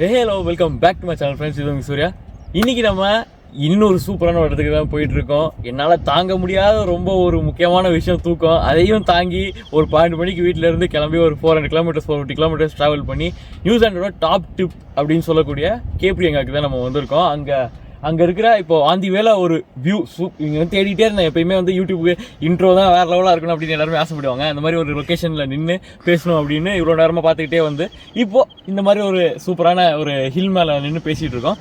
Hello welcome back to my channel friends இது சூர்யா. இன்னைக்கு நம்ம இன்னொரு சூப்பரான ஒரு இடத்துக்கு தான் போயிட்டுருக்கோம். என்னால் தாங்க முடியாத ரொம்ப ஒரு முக்கியமான விஷயம் தூக்கம். அதையும் தாங்கி ஒரு பன்னெண்டு மணிக்கு வீட்டிலேருந்து கிளம்பி ஒரு four hundred kilometres four fifty kilometres travel பண்ணி நியூசிலாண்டோட டாப் டிப் அப்படின்னு சொல்லக்கூடிய கேப்ரியங்காக்கு தான் நம்ம வந்திருக்கோம். அங்கே அங்கே இருக்கிற இப்போ ஆந்தி வேலை ஒரு வியூ சூப் இங்கே வந்து தேடிட்டே இருந்தேன் எப்பயுமே வந்து யூடியூப்க்கு இன்ட்ரோ தான் வேறு லெவலாக இருக்கணும் அப்படின்னு எல்லாருமே ஆசைப்படுவாங்க. அந்த மாதிரி ஒரு லொக்கேஷனில் நின்று பேசணும் அப்படின்னு இவ்வளோ நேரமாக பார்த்துக்கிட்டே வந்து இப்போது இந்த மாதிரி ஒரு சூப்பரான ஒரு ஹில் மேலே நின்று பேசிகிட்டு இருக்கோம்.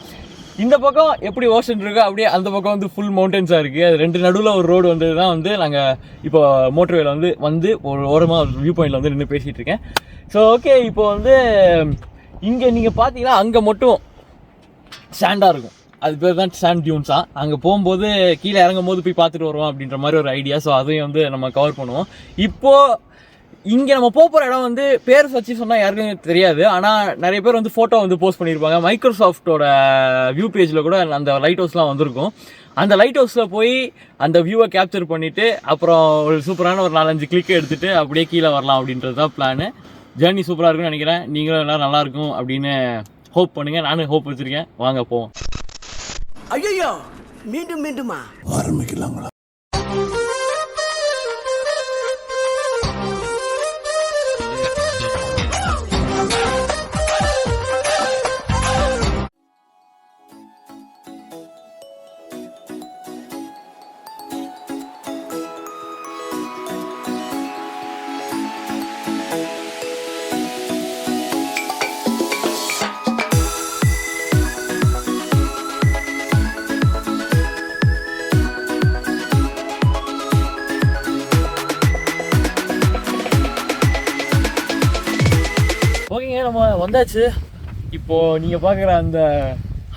இந்த பக்கம் எப்படி ஓஷன் இருக்கோ அப்படியே அந்த பக்கம் வந்து ஃபுல் மவுண்டன்ஸாக இருக்குது அது ரெண்டு நடுவில் ஒரு ரோடு வந்தது தான் வந்து நாங்கள் இப்போ மோட்டர்வேல வந்து வந்து ஒரு ஓரமாக ஒரு வியூ பாயிண்டில் வந்து நின்று பேசிகிட்டு இருக்கேன். ஸோ ஓகே இப்போ வந்து இங்கே நீங்கள் பார்த்தீங்கன்னா அங்கே மட்டும் ஸ்டாண்டாக இருக்கும். அது பேர் தான் சாண்ட் டியூன்ஸா அங்கே போகும்போது கீழே இறங்கும் போது போய் பார்த்துட்டு வருவோம் அப்படின்ற மாதிரி ஒரு ஐடியா ஸோ அதையும் வந்து நம்ம கவர் பண்ணுவோம். இப்போது இங்கே நம்ம போக போகிற இடம் வந்து பேர் வச்சு சொன்னால் யாருக்குமே தெரியாது. ஆனால் நிறைய பேர் வந்து ஃபோட்டோ வந்து போஸ்ட் பண்ணியிருப்பாங்க மைக்ரோசாஃப்ட்டோட வியூ பேஜில் கூட அந்த லைட் ஹவுஸ்லாம் வந்திருக்கும். அந்த லைட் ஹவுஸில் போய் அந்த வியூவை கேப்சர் பண்ணிவிட்டு அப்புறம் ஒரு சூப்பரான ஒரு நாலஞ்சு கிளிக் எடுத்துகிட்டு அப்படியே கீழே வரலாம் அப்படின்றது தான் பிளானு ஜேர்னி சூப்பராக இருக்கும்னு நினைக்கிறேன். நீங்களும் எல்லாம் நல்லாயிருக்கும் அப்படின்னு ஹோப் பண்ணுங்கள் நானும் ஹோப் வச்சுருக்கேன். வாங்க போவோம். ஐயோ மீண்டும் மீண்டுமா? ஆரம்பிக்கலாங்களா? வந்தாச்சு. இப்போது நீங்கள் பார்க்குற அந்த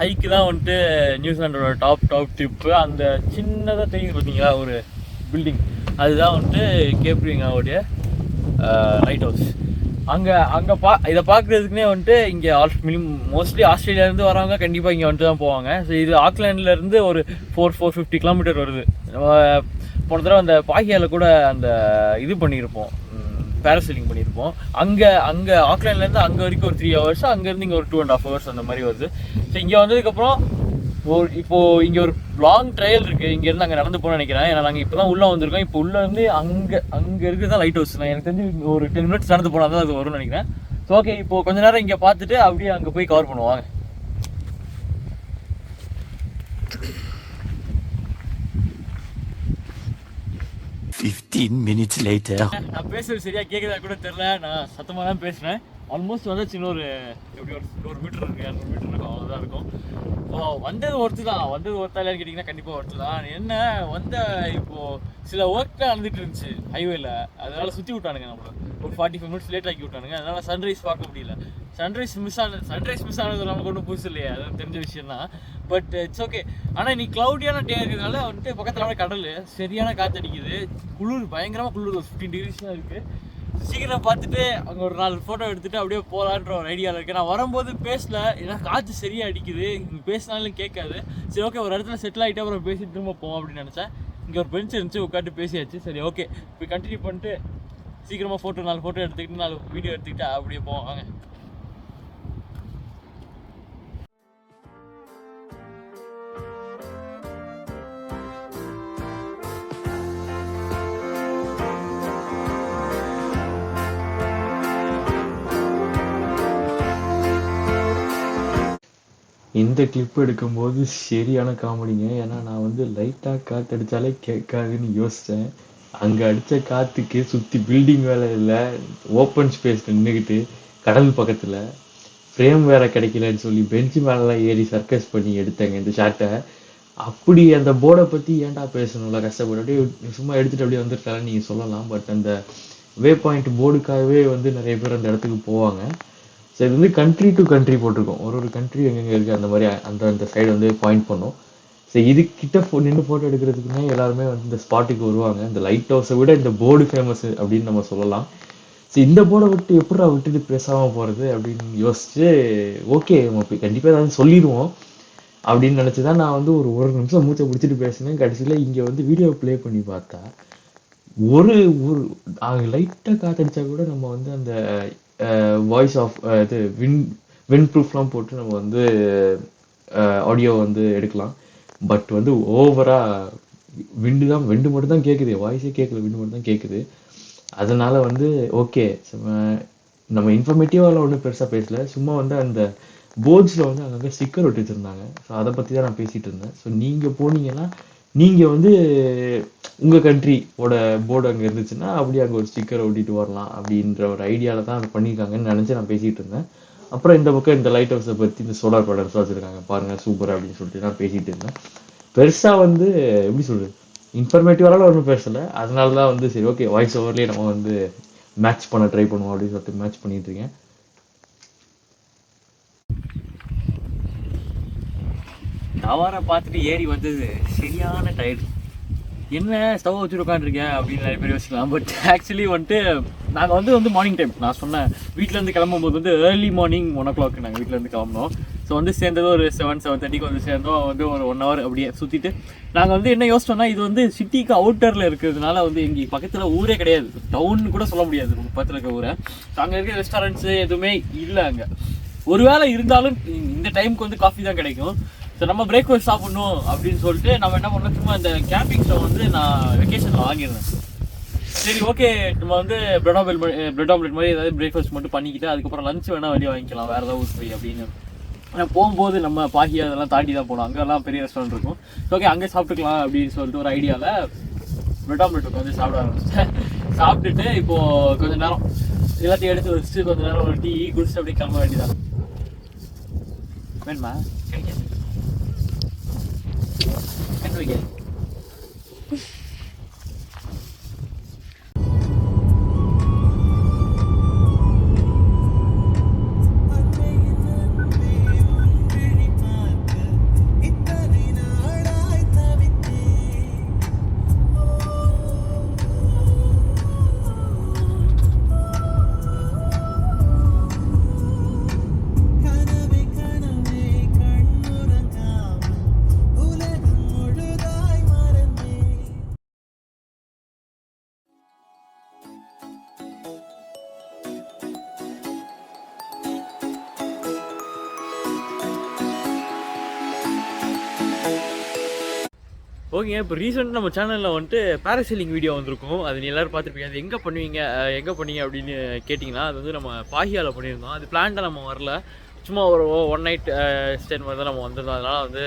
ஹைக்கு தான் வந்துட்டு நியூசிலாண்டோட டாப் டாப் ட்ரிப்பு அந்த சின்னதாக தெரியுது பார்த்தீங்களா? ஒரு பில்டிங் அதுதான் வந்துட்டு கேப்ரிங்காவுடைய லைட் ஹவுஸ் அங்கே அங்கே பா இதை பார்க்குறதுக்குனே வந்துட்டு இங்கே ஆல் மினிமம் மோஸ்ட்லி ஆஸ்திரேலியாவிலேருந்து வரவங்க கண்டிப்பாக இங்கே வந்துட்டு தான் போவாங்க. ஸோ இது ஆக்லாண்ட்லேருந்து ஒரு ஃபோர் ஃபோர் ஃபிஃப்டி கிலோமீட்டர் வருது. நம்ம போன தடவை அந்த பாகியாவில் கூட அந்த இது பண்ணியிருப்போம். பேராசைலிங் பண்ணியிருப்போம் அங்கே அங்கே ஆக்லாண்ட்லேருந்து அங்கே வரைக்கும் ஒரு த்ரீ ஹவர்ஸ் அங்கேருந்து இங்கே ஒரு டூ அண்ட் ஆஃப் ஹவர்ஸ் அந்த மாதிரி வருது. ஸோ இங்கே வந்ததுக்கப்புறம் ஒரு இப்போது இங்கே ஒரு லாங் ட்ரையல் இருக்குது இங்கேருந்து அங்கே நடந்து போகணும்னு நினைக்கிறேன். ஏன்னா நாங்கள் இப்போ தான் உள்ளே வந்திருக்கோம். இப்போ உள்ளே வந்து அங்கே அங்கே இருக்கிறது தான் லைட் ஹவுஸ் நான் எனக்கு தெரிஞ்சு ஒரு டென் மினிட்ஸ் நடந்து போனால் தான் அது வரும்னு நினைக்கிறேன். ஸோ ஓகே இப்போது கொஞ்ச நேரம் இங்கே பார்த்துட்டு அப்படியே அங்கே போய் கவர் பண்ணுவாங்க ஃபிஃப்டீன் மினிட்ஸ் லேட்டர் நான் பேசுறது சரியா கேட்குதா கூட தெரில நான் சத்தமாக தான் பேசுனேன் ஆல்மோஸ்ட் வந்தாச்சு இன்னொரு எப்படி ஒரு நூறு மீட்டர் இருக்கு இரநூறு மீட்டர் இருக்கும் அவ்வளோதான் இருக்கும். வந்தது ஒருத்து தான் வந்தது ஒருத்தாலே கேட்டிங்கன்னா கண்டிப்பாக ஒருத்து தான் என்ன வந்த இப்போ சில ஒர்க்லாம் நடந்துட்டு இருந்துச்சு ஹைவேல அதனால சுற்றி விட்டானுங்க நம்மள. ஒரு ஃபார்ட்டி ஃபைவ் மினிட்ஸ் லேட் ஆக்கி விட்டானுங்க. அதனால சன்ரைஸ் பார்க்க முடியல. சன்ரைஸ் மிஸ் ஆனது சன்ரைஸ் மிஸ் ஆனது நமக்கு ஒன்றும் புதுசு இல்லையா அது தெரிஞ்ச விஷயம் தான் பட் இட்ஸ் ஓகே ஆனால் நீ க்ளவுடியான டே இருக்கிறதுனால வந்துட்டு பக்கத்தில் கடல். சரியான காற்றடிக்குது குளிர் பயங்கரமாக குளிர் ஒரு ஃபிஃப்டீன் டிகிரிஸ் தான் இருக்குது சீக்கிரம் பார்த்துட்டு அங்கே ஒரு நாலு ஃபோட்டோ எடுத்துட்டு அப்படியே போகலான்ற ஒரு ஐடியாவில் இருக்கேன். நான் வரும்போது பேசல. ஏன்னா காற்று சரியாக அடிக்குது. இங்கே பேசினாலும் கேட்காது. சரி ஓகே ஒரு இடத்துல செட்டில் ஆகிட்டு அப்புறம் பேசிட்டு திரும்ப போவோம் அப்படின்னு நினச்சேன். இங்கே ஒரு பெஞ்ச் இருந்துச்சு உட்காந்து பேசியாச்சு. சரி ஓகே இப்போ கண்டினியூ பண்ணிட்டு சீக்கிரமாக ஃபோட்டோ நாலு ஃபோட்டோ எடுத்துக்கிட்டு நாலு வீடியோ எடுத்துக்கிட்டு அப்படியே போவோம். இந்த கிளிப் எடுக்கும்போது சரியான காமெடிங்க. ஏன்னா நான் வந்து லைட்டாக காற்று அடித்தாலே கேட்காதுன்னு யோசித்தேன் அங்கே அடித்த காற்றுக்கு சுற்றி பில்டிங் வேலை இல்லை ஓப்பன் ஸ்பேஸ் நின்றுக்கிட்டு கடல் பக்கத்தில் ஃப்ரேம் வேற கிடைக்கலன்னு சொல்லி பெஞ்சு மேலெலாம் ஏறி சர்க்கஸ் பண்ணி எடுத்தேங்க இந்த ஷார்ட்டை அப்படி அந்த போர்டை பற்றி ஏன்டா பேசணும்ல கஷ்டப்பட்டு. அப்படியே சும்மா எடுத்துகிட்டு அப்படியே வந்துருக்கலாம் நீங்கள் சொல்லலாம். பட் அந்த வே பாயிண்ட் போர்டுக்காகவே வந்து நிறைய பேர் அந்த இடத்துக்கு போவாங்க. ஸோ இது வந்து கண்ட்ரி டு கண்ட்ரி போட்டிருக்கோம். ஒரு ஒரு கண்ட்ரி எங்கெங்கே இருக்குது அந்த மாதிரி அந்த அந்த சைடு வந்து பாயிண்ட் பண்ணோம். ஸோ இது கிட்ட ஃபோ நின்று ஃபோட்டோ எடுக்கிறதுக்குன்னே எல்லாருமே வந்து இந்த ஸ்பாட்டுக்கு வருவாங்க. இந்த லைட் ஹவுஸை விட இந்த போர்டு ஃபேமஸ் அப்படின்னு நம்ம சொல்லலாம். ஸோ இந்த போர்டை விட்டு எப்படா விட்டுட்டு பேசாமல் போகிறது அப்படின்னு யோசிச்சு ஓகே நம்ம போய் கண்டிப்பாக ஏதாவது சொல்லிடுவோம். அப்படின்னு நினச்சி தான் நான் வந்து ஒரு ஒரு நிமிஷம் மூச்சை பிடிச்சிட்டு பேசினேன். கடைசியில் இங்கே வந்து வீடியோ ப்ளே பண்ணி பார்த்தா ஒரு ஒரு லைட்டாக காத்தடிச்சா கூட நம்ம வந்து அந்த வாய்ஸ் ஆஃப் இது வின் வின் ப்ரூஃப்லாம் போட்டு நம்ம வந்து ஆடியோ வந்து எடுக்கலாம். பட் வந்து ஓவராக விண்டு தான் விண்டு மட்டும் தான் கேட்குது வாய்ஸே கேட்கல விண்டு மட்டும் தான் கேட்குது அதனால வந்து ஓகே நம்ம இன்ஃபர்மேட்டிவால ஒன்றும் பெருசாக பேசல. சும்மா வந்து அந்த போர்ட்ஸில் வந்து அங்கங்கே ஸ்டிக்கர் ஒட்டி வச்சுருந்தாங்க ஸோ அதை பற்றி தான் நான் பேசிகிட்டு இருந்தேன். ஸோ நீங்கள் போனீங்கன்னா நீங்கள் வந்து உங்கள் கண்ட்ரியோட போர்டு அங்கே இருந்துச்சுன்னா அப்படியே அங்கே ஒரு ஸ்டிக்கர் ஒட்டிட்டு வரலாம் அப்படின்ற ஒரு ஐடியாவில் தான் அதை பண்ணியிருக்காங்கன்னு நினச்சி நான் பேசிட்டு இருந்தேன். அப்புறம் இந்த பக்கம் இந்த லைட் ஹவுஸை பற்றி இந்த சோலார் பேனல்ஸ் வச்சுருக்காங்க. பாருங்க சூப்பர் அப்படின்னு சொல்லிட்டு நான் பேசிட்டு இருந்தேன். பெருசாக வந்து எப்படி சொல்றது இன்ஃபர்மேட்டிவால ஒன்றும் பேசலை. அதனால தான் வந்து சரி ஓகே வாய்ஸ் ஓவர்லேயே நம்ம வந்து மேட்ச் பண்ண ட்ரை பண்ணுவோம் அப்படின்னு சொல்லிட்டு மேட்ச் பண்ணிட்டு இருக்கேன். டவரை பார்த்துட்டு ஏறி வந்தது. சரியான டயர்டு என்ன ஸ்டவ் வச்சுட்டு உட்காந்துருக்கேன் அப்படின்னு நிறைய பேர் யோசிக்கலாம். பட் ஆக்சுவலி வந்துட்டு நாங்கள் வந்து வந்து மார்னிங் டைம் நான் சொன்னேன் வீட்டிலேருந்து கிளம்பும்போது வந்து early morning one o'clock நாங்கள் வீட்டிலேருந்து கிளம்புனோம். ஸோ வந்து சேர்ந்தது ஒரு செவன் செவன் தேர்ட்டிக்கு வந்து சேர்ந்தோம். வந்து ஒரு ஒன் ஹவர் அப்படியே சுற்றிட்டு நாங்கள் வந்து என்ன யோசிச்சோம்னா இது வந்து சிட்டிக்கு அவுட்டரில் இருக்கிறதுனால வந்து எங்கே பக்கத்தில் ஊரே கிடையாது. டவுன் கூட சொல்ல முடியாது பக்கத்தில் இருக்க ஊரை. அங்கே இருக்க ரெஸ்டாரண்ட்ஸு எதுவுமே இல்லை அங்கே. ஒருவேளை இருந்தாலும் இந்த டைமுக்கு வந்து காஃபி தான் கிடைக்கும். ஸோ நம்ம பிரேக்ஃபாஸ்ட் சாப்பிடணும் அப்படின்னு சொல்லிட்டு நம்ம என்ன பண்ணோம்? சும்மா இந்த கேம்பிங் ஸ்டவ் வந்து நான் வெக்கேஷனில் வாங்கியிருந்தேன். சரி ஓகே நம்ம வந்து பிரெட் ஆம்லெட் பிரெட் ஆம்லெட் மாதிரி ஏதாவது பிரேக்ஃபாஸ்ட் மட்டும் பண்ணிக்கிட்டு அதுக்கப்புறம் லஞ்ச் வேணால் வெளியே வாங்கிக்கலாம். வேறு ஏதாவது ஊர் போய் அப்படின்னு. ஆனால் போகும்போது நம்ம பாகி அதெல்லாம் தாண்டி தான் போனோம் அங்கெல்லாம் பெரிய ரெஸ்டாரண்ட் இருக்கும். ஓகே அங்கே சாப்பிட்டுக்கலாம் அப்படின்னு சொல்லிட்டு ஒரு ஐடியாவில் பிரெட் ஆம்லெட் உட்காந்து சாப்பிட ஆரம்பிச்சிட்டேன் சாப்பிட்டுட்டு இப்போது கொஞ்ச நேரம் எல்லாத்தையும் எடுத்து வச்சுட்டு கொஞ்சம் நேரம் ஒரு டீ குடிச்சு அப்படியே கிளம்ப வேண்டியதான் வேணுமா? கிடைக்காது. என்ன வைக்காது ஓகேங்க இப்போ ரீசெண்ட் நம்ம சேனலில் வந்துட்டு பேராசைலிங் வீடியோ வந்திருக்கும். அது நீ எல்லோரும் பார்த்துருப்பீங்க. அது எங்கே பண்ணுவீங்க எங்கே பண்ணீங்க அப்படின்னு கேட்டிங்கன்னா அது வந்து நம்ம பாகியாவில் பண்ணியிருந்தோம். அது பிளான்டாக நம்ம வரல. சும்மா ஒரு ஒன் நைட் ஸ்டேட் மாதிரி தான் நம்ம வந்திருந்தோம். அதனால் வந்து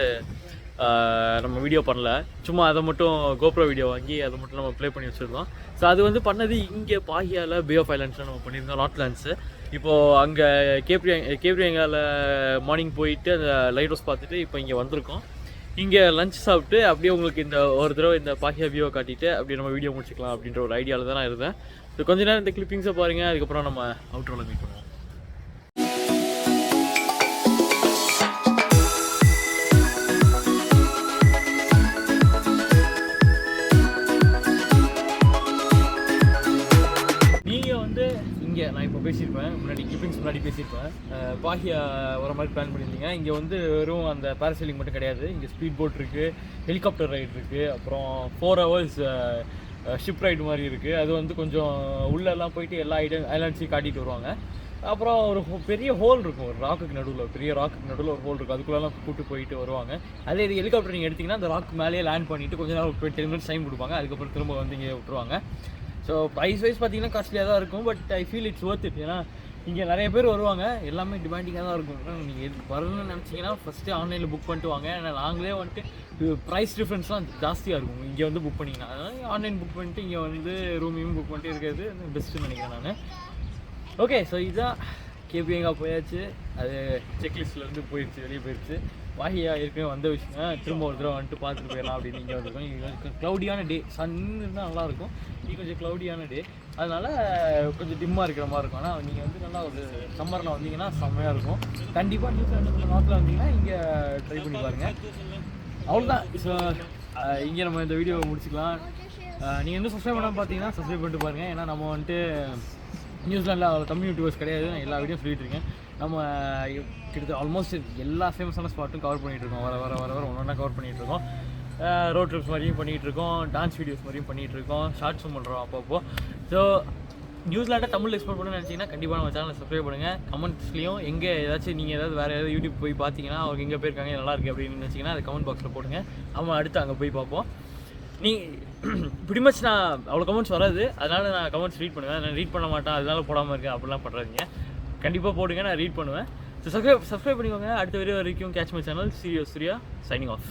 நம்ம வீடியோ பண்ணல. சும்மா அதை மட்டும் கோப்ரோ வீடியோ வாங்கி அதை மட்டும் நம்ம ப்ளே பண்ணி வச்சுருந்தோம். ஸோ அது வந்து பண்ணது இங்கே பாகியாவில் பே ஆஃப் ஐலாண்ட்ஸில் நம்ம பண்ணியிருந்தோம் நாட்லாண்ட்ஸு இப்போது அங்கே கேப்ரி கேப்ரியங்காவில் மார்னிங் போயிட்டு அந்த லைட் ஹவுஸ் பார்த்துட்டு இப்போ இங்கே வந்திருக்கோம். இங்கே லஞ்ச் சாப்பிட்டு அப்படியே உங்களுக்கு இந்த ஒரு தடவை இந்த பாஹியா வியூவை காட்டிட்டு அப்படியே நம்ம வீடியோ முடிச்சுக்கலாம் அப்படின்ற ஒரு ஐடியாவில் தான் நான் இருந்தேன். இது கொஞ்ச நேரம் இந்த கிளிப்பிங்ஸை பாருங்கள் அதுக்கப்புறம் நம்ம அவுட்ரோவில் மீட் பண்ணுவோம். நீங்கள் வந்து இங்கே நான் இப்போ பேசியிருப்பேன். முன்னாடி கிளிப்பிங்ஸ் முன்னாடி பேசியிருப்பேன். பாஹியா பாகியா மாதிரி பிளான் பண்ணியிருந்தீங்க. இங்கே வந்து வெறும் அந்த பேராசைலிங் மட்டும் கிடையாது. இங்கே ஸ்பீட் போட் இருக்குது ஹெலிகாப்டர் ரைட் இருக்குது அப்புறம் ஃபோர் ஹவர்ஸ் ஷிப் ரைடு மாதிரி இருக்குது அது வந்து கொஞ்சம் உள்ளெல்லாம் போயிட்டு எல்லா ஐட ஐலாண்ட்ஸையும் காட்டிட்டு வருவாங்க. அப்புறம் ஒரு பெரிய ஹோல் இருக்கும். ஒரு ராக்குக்கு நடுவில் பெரிய ராக்குக்கு நடுவில் ஒரு ஹோல் இருக்கும் அதுக்குள்ளெல்லாம் கூப்பிட்டு போயிட்டு வருவாங்க. அதே இது ஹெலிகாப்டர் நீங்கள் எடுத்தீங்கன்னா அந்த ராக் மேலேயே லேண்ட் பண்ணிவிட்டு கொஞ்ச நேரம் ஒரு டென் மினிட்ஸ் டைம் கொடுப்பாங்க. அதுக்கப்புறம் திரும்ப வந்து இங்கே விட்டுருவாங்க. ஸோ ப்ரைஸ் வைஸ் பார்த்தீங்கன்னா காஸ்ட்லியாக தான் இருக்கும். But I feel it's worth it ஏன்னா இங்கே நிறைய பேர் வருவாங்க. எல்லாமே டிமாண்டிங்காக தான் இருக்கும். நீங்கள் வரணும்னு நினச்சிங்கன்னா ஃபஸ்ட்டு ஆன்லைனில் புக் பண்ணிட்டு வாங்க. ஏன்னா நாங்களே வந்துட்டு ப்ரைஸ் டிஃப்ரென்ஸ்லாம் ஜாஸ்தியாக இருக்கும். இங்கே வந்து புக் பண்ணிங்கன்னா. அதனால் ஆன்லைன் புக் பண்ணிட்டு இங்கே வந்து ரூமையும் புக் பண்ணிட்டு இருக்கிறது பெஸ்ட்டுன்னு நினைக்கிறேன் நான். ஓகே ஸோ இதுதான் கேபிஎங்கா போயாச்சு. அது செக்லிஸ்ட்லேருந்து போயிடுச்சு வெளியே போயிடுச்சு வாகியா ஏற்கனவே வந்த விஷயம் திரும்ப ஒரு தடவை வந்துட்டு பார்த்துட்டு போயிடலாம் அப்படின்னு இங்கே வந்துருக்கோம். க்ளௌடியான க்ளவுடியான டே சன் இருந்தால் நல்லாயிருக்கும். இது கொஞ்சம் க்ளவுடியான டே அதனால் கொஞ்சம் டிம்மாக இருக்கிற மாதிரி இருக்கும். ஆனால் நீங்கள் வந்து நல்லா ஒரு சம்மரில் வந்தீங்கன்னா செம்மையாக இருக்கும். கண்டிப்பாக நியூஸ் நாட்டில் வந்தீங்கன்னா இங்கே ட்ரை பண்ணி பாருங்கள் அவ்வளோதான் ஸோ இங்கே நம்ம இந்த வீடியோவை முடிச்சுக்கலாம். நீங்கள் வந்து சப்ஸ்கிரைப் பண்ணாமல் பார்த்தீங்கன்னா சப்ஸ்கிரைப் பண்ணிட்டு பாருங்கள் ஏன்னா நம்ம வந்துட்டு நியூசிலாண்டில் அவ்வளோ தமிழ் யூடியூபர்ஸ் கிடையாது. நான் எல்லா வீடியோ சொல்லிட்டு இருக்கேன். நம்ம கிட்டத்தட்ட ஆல்மோஸ்ட் எல்லா ஃபேமஸான ஸ்பாட்டும் கவர் பண்ணிகிட்டு இருக்கோம். வர வர வர வர ஒன்று ஒன்றா கவர் பண்ணிகிட்டு இருக்கோம். ரோட் ட்ரிப்ஸ் மாதிரியும் பண்ணிகிட்டு இருக்கோம். டான்ஸ் வீடியோஸ் மாதிரியும் பண்ணிகிட்டு இருக்கோம். ஷார்ட்ஸும் பண்ணுறோம் அப்பப்போ. ஸோ நியூஸ்லாண்டை தமிழ் எக்ஸ்போர்ட் பண்ணணும்னு நினச்சிங்கன்னா கண்டிப்பாக நம்ம சேனலை சப்ஸ்கிரைப் பண்ணுங்கள் கமெண்ட்ஸ்லையும் எங்கே ஏதாச்சும் நீங்கள் ஏதாவது வேறு ஏதாவது யூடியூப் போய் பார்த்தீங்கன்னா அவங்க எங்கே போயிருக்காங்க நல்லாயிருக்கு அப்படின்னு நினச்சிங்கன்னா அது கமெண்ட் பாக்ஸில் போடுங்க. அவன் அடுத்து அங்கே போய் பார்ப்போம். நீ மச் நான் அவ்வளோ கமெண்ட்ஸ் வராது. அதனால நான் கமெண்ட்ஸ் ரீட் பண்ணுவேன். நான் ரீட் பண்ண மாட்டேன். அதனால போடாமல் இருக்கேன். அப்படிலாம் பண்ணுறாதீங்க கண்டிப்பாக போடுங்க. நான் ரீட் பண்ணுவேன். ஸோ சப்ஸ்கிரைப் சப்ஸ்கிரைப் பண்ணிக்கோங்க. அடுத்த வீடியோ வரைக்கும் catch my channel serious Surya signing off